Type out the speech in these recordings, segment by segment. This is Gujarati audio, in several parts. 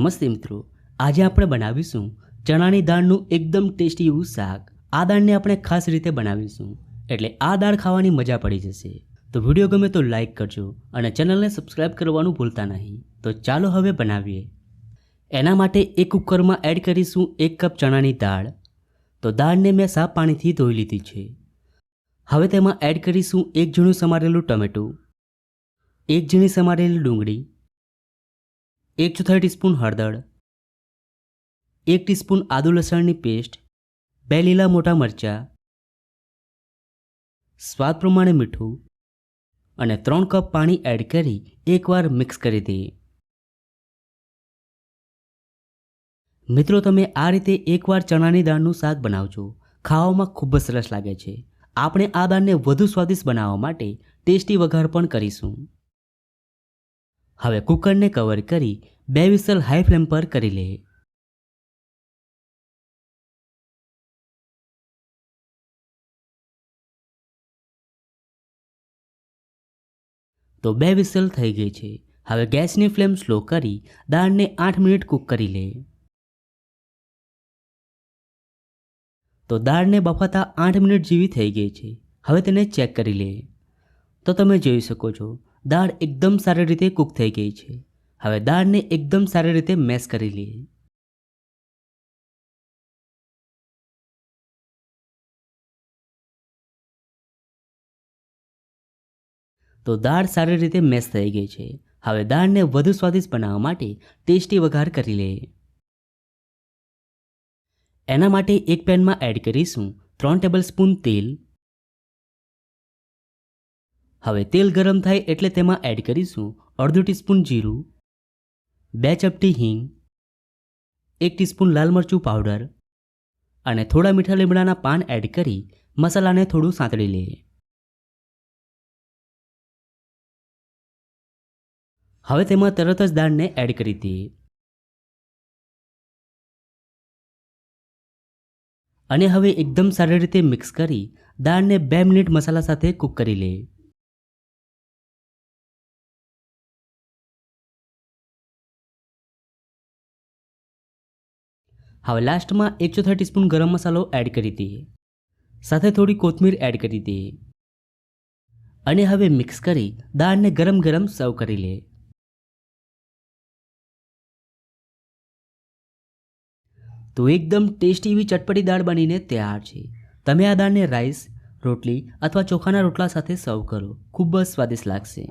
નમસ્તે મિત્રો, આજે આપણે બનાવીશું ચણાની દાળનું એકદમ ટેસ્ટી એવું શાક. આ દાળને આપણે ખાસ રીતે બનાવીશું, એટલે આ દાળ ખાવાની મજા પડી જશે. તો વીડિયો ગમે તો લાઇક કરજો અને ચેનલને સબસ્ક્રાઈબ કરવાનું ભૂલતા નહીં. તો ચાલો હવે બનાવીએ. એના માટે એક કુકરમાં એડ કરીશું એક કપ ચણાની દાળ. તો દાળને મેં સાફ પાણીથી ધોઈ લીધી છે. હવે તેમાં એડ કરીશું એક ઝીણું સમારેલું ટમેટું, એક ઝીણી સમારેલી ડુંગળી એક ચોથાઈ ટીસ્પૂન હળદર, એક ટીસ્પૂન આદુ લસણની પેસ્ટ, બે લીલા મોટા મરચાં, સ્વાદ પ્રમાણે મીઠું અને ત્રણ કપ પાણી એડ કરી એકવાર મિક્સ કરી દઈએ. મિત્રો, તમે આ રીતે એકવાર ચણાની દાળનું શાક બનાવજો. ખાવામાં ખૂબ જ સરસ લાગે છે. આપણે આ દાળને વધુ સ્વાદિષ્ટ બનાવવા માટે ટેસ્ટી વઘાર પણ કરીશું. હવે કુકરને કવર કરી બે વિસલ હાઈ ફ્લેમ પર કરી લે. તો બે વિસલ થઈ ગઈ છે. હવે ગેસની ફ્લેમ સ્લો કરી દાળને આઠ મિનિટ કૂક કરી લે. તો દાળને બફાતા આઠ મિનિટ જેવી થઈ ગઈ છે. હવે તેને ચેક કરી લે. તો તમે જોઈ શકો છો દાળ એકદમ સારી રીતે કૂક થઈ ગઈ છે. હવે દાળને એકદમ સારી રીતે મેશ કરી લઈએ. તો દાળ સારી રીતે મેશ થઈ ગઈ છે. હવે દાળને વધુ સ્વાદિષ્ટ બનાવવા માટે ટેસ્ટી વઘાર કરી લઈએ. એના માટે એક પેનમાં એડ કરીશું ત્રણ ટેબલ સ્પૂન તેલ હવે તેલ ગરમ થાય એટલે તેમાં એડ કરીશું અડધું ટીસ્પૂન જીરું, બે ચપટી હિંગ, એક ટીસ્પૂન લાલ મરચું પાવડર અને થોડા મીઠા લીમડાના પાન એડ કરી મસાલાને થોડું સાંતળી લઈએ. હવે તેમાં તરત જ દાળને એડ કરી દઈએ. અને હવે એકદમ સારી રીતે મિક્સ કરી દાળને બે મિનિટ મસાલા સાથે કૂક કરી લઈએ. હવે લાસ્ટમાં એક ચોથા ટીસ્પૂન ગરમ મસાલો એડ કરી દઈએ. સાથે થોડી કોથમીર એડ કરી દઈએ. અને હવે મિક્સ કરી દાળને ગરમ ગરમ સર્વ કરી લે તો એકદમ ટેસ્ટી એવી ચટપટી દાળ બનીને તૈયાર છે. તમે આ દાળને રાઈસ રોટલી અથવા ચોખાના રોટલા સાથે સર્વ કરો. ખૂબ જ સ્વાદિષ્ટ લાગશે.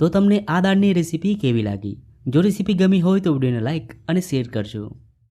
તો તમને આ દાળની રેસીપી કેવી લાગી? જો રેસીપી ગમી હોય તો વિડીયોને લાઇક અને શેર કરજો.